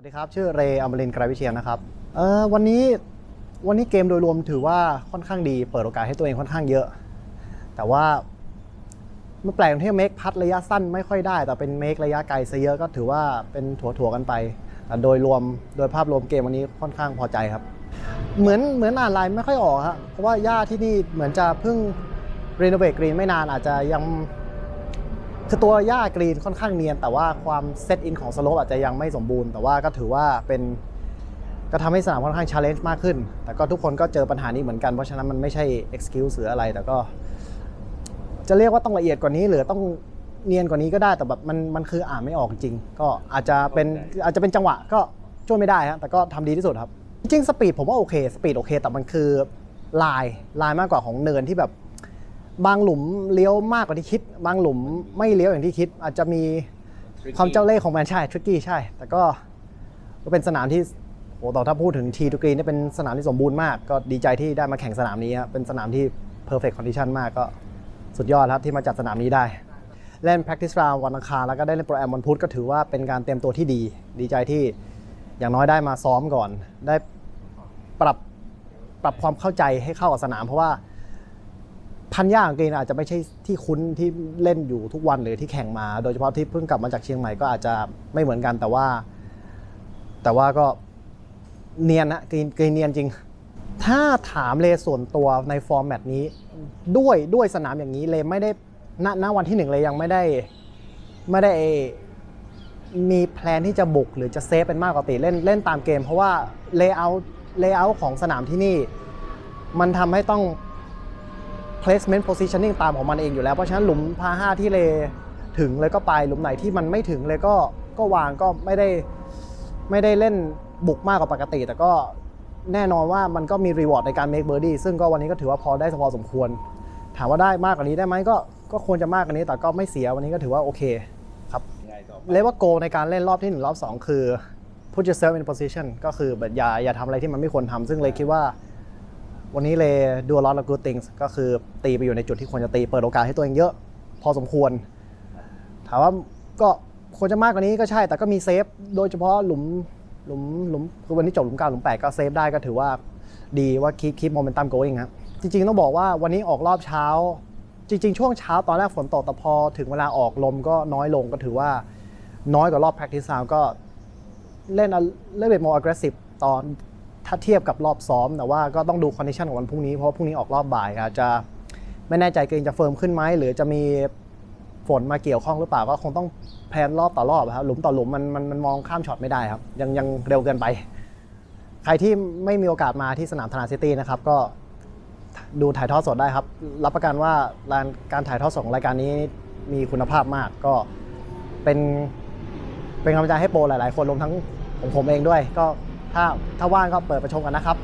วัสดีครับ ชื่อเรย์อมรินทร์ไกรวิเชียนนะครับเออวันนี้วันนี้เกมโดยรวมถือว่าค่อนข้างดี เปิดโอกาสให้ตัวเองค่อนข้างเยอะ แต่ว่ามันแปลกที่เมคพัดระยะสั้นไม่ค่อยได้ แต่เป็นเมคระยะไกลซะเยอะก็ถือว่าเป็นถั่วๆกันไปแต่โดยรวมโดยภาพรวมเกมวันนี้ค่อนข้างพอใจครับ เหมือนเหมือนอ่านไลน์ไม่ค่อยออกครับเพราะว่าหญ้าที่นี่เหมือนจะเพิ่งรีโนเวทกรีนไม่นานอาจจะยัง คือตัวหญ้ากรีนค่อนข้างเนียน แต่ว่าความเซตอินของสโลปอาจจะยังไม่สมบูรณ์ แต่ว่าก็ถือว่าเป็นก็ทำให้สนามค่อนข้างชาเลนจ์มากขึ้น แต่ก็ทุกคนก็เจอปัญหานี้เหมือนกัน เพราะฉะนั้นมันไม่ใช่ excuse หรืออะไร แต่ก็ จะเรียกว่าต้องละเอียดกว่านี้ หรือต้องเนียนกว่านี้ก็ได้ แต่แบบมันมันคืออ่านไม่ออกจริง ก็อาจจะเป็นอาจจะเป็นจังหวะก็ช่วยไม่ได้ฮะ แต่ก็ทำดีที่สุดครับ จริงสปีดผมว่าโอเค สปีดโอเค แต่มันคือลายลายมากกว่าของเนินที่แบบ บางหลุมเลี้ยวมากกว่าที่คิด บางหลุมไม่เลี้ยวอย่างที่คิด อาจจะมีความเจ้าเล่ห์ของมันใช่ทริกกี้ใช่ แต่ก็ก็เป็นสนามที่โอ้ต่อถ้าพูดถึงทีทูกรีนนี่เป็นสนามที่สมบูรณ์มาก ก็ดีใจที่ได้มาแข่งสนามนี้ครับเป็นสนามที่ perfect condition มากก็สุดยอดครับที่มาจัดสนามนี้ได้ เล่น practice round วันอังคารแล้วก็ได้เล่นโปรแกรมวันพุธก็ถือว่าเป็นการเตรียมตัวที่ดี ดีใจที่อย่างน้อยได้มาซ้อมก่อน ได้ปรับปรับความเข้าใจให้เข้ากับสนาม เพราะว่า พันย่าของกรีนอาจจะไม่ใช่ที่คุ้นที่เล่นอยู่ทุกวันหรือที่แข่งมา โดยเฉพาะที่เพิ่งกลับมาจากเชียงใหม่ก็อาจจะไม่เหมือนกันแต่ว่า แต่ว่าก็เนียนนะกรีนกรีนเนียนจริง ถ้าถามเลส่วนตัวในฟอร์แมตนี้ ด้วยด้วยสนามอย่างนี้เลไม่ได้ณณวันที่หนึ่งเลยยังไม่ได้ไม่ได้มีแพลนที่จะบุกหรือจะเซฟเป็นมากกว่าปกติเล่นเล่นตามเกม เพราะว่าเลเยอร์เลเยอร์ของสนามที่นี่ มันทำให้ต้อง placement positioning ตามของมันเองอยู่แล้ว เพราะฉะนั้นหลุมพาห้าที่เลถึงเลยก็ไปหลุมไหนที่มันไม่ถึงเลยก็ก็วางก็ไม่ได้ไม่ได้เล่นบุกมากกว่าปกติ แต่ก็แน่นอนว่ามันก็มี reward ในการ make birdie ซึ่งก็วันนี้ก็ถือว่าพอได้พอสมควร ถามว่าได้มากกว่านี้ได้ไหมก็ก็ควรจะมากกว่านี้แต่ก็ไม่เสียวันนี้ก็ถือว่าโอเคครับเรียกว่าโกในการเล่นรอบที่1รอบ2คือ put yourself in position ก็คือแบบอย่าอย่าทำอะไรที่มันไม่ควรทำซึ่งเลยคิดว่า วันนี้เลยดู a lot of good things ก็คือตีไปอยู่ในจุดที่ควรจะตีเปิดโอกาสให้ตัวเองเยอะ พอสมควร ถามว่าก็ควรจะมากกว่านี้ก็ใช่ แต่ก็มีเซฟ โดยเฉพาะหลุมหลุมหลุมคือวันนี้จบหลุมเก้าหลุมแปดก็เซฟได้ก็ถือว่าดีว่าคี p คี p โมเมนตัม going ครับจริงๆต้องบอกว่าวันนี้ออกรอบเช้า จริง ๆ ช่วงเช้าตอนแรกฝนตกแต่พอถึงเวลาออกลมก็น้อยลงก็ถือว่าน้อยกว่ารอบ practice round ก็เล่นเล่นแบบ more aggressive ตอน ถ้าเทียบกับรอบซ้อม แต่ว่าก็ต้องดูคอนดิชันของวันพรุ่งนี้ เพราะว่าพรุ่งนี้ออกรอบบ่ายอาจจะไม่แน่ใจเกรงจะเฟิร์มขึ้นไหมหรือจะมีฝนมาเกี่ยวข้องหรือเปล่าก็คงต้องแพลนรอบต่อรอบครับหลุมต่อหลุมมันมันมันมองข้ามช็อตไม่ได้ครับ ยังยังเร็วเกินไป ใครที่ไม่มีโอกาสมาที่สนามธนาซิตี้นะครับก็ดูถ่ายทอดสดได้ครับ รับประกันว่าการการถ่ายทอดสดของรายการนี้มีคุณภาพมากก็เป็นเป็นกำลังใจให้โปรหลาย ๆ คนรวมทั้งผมผมเองด้วย ก็ ถ้าถ้าว่างก็เปิดประชมกันนะครับ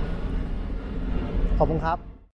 ขอบคุณครับ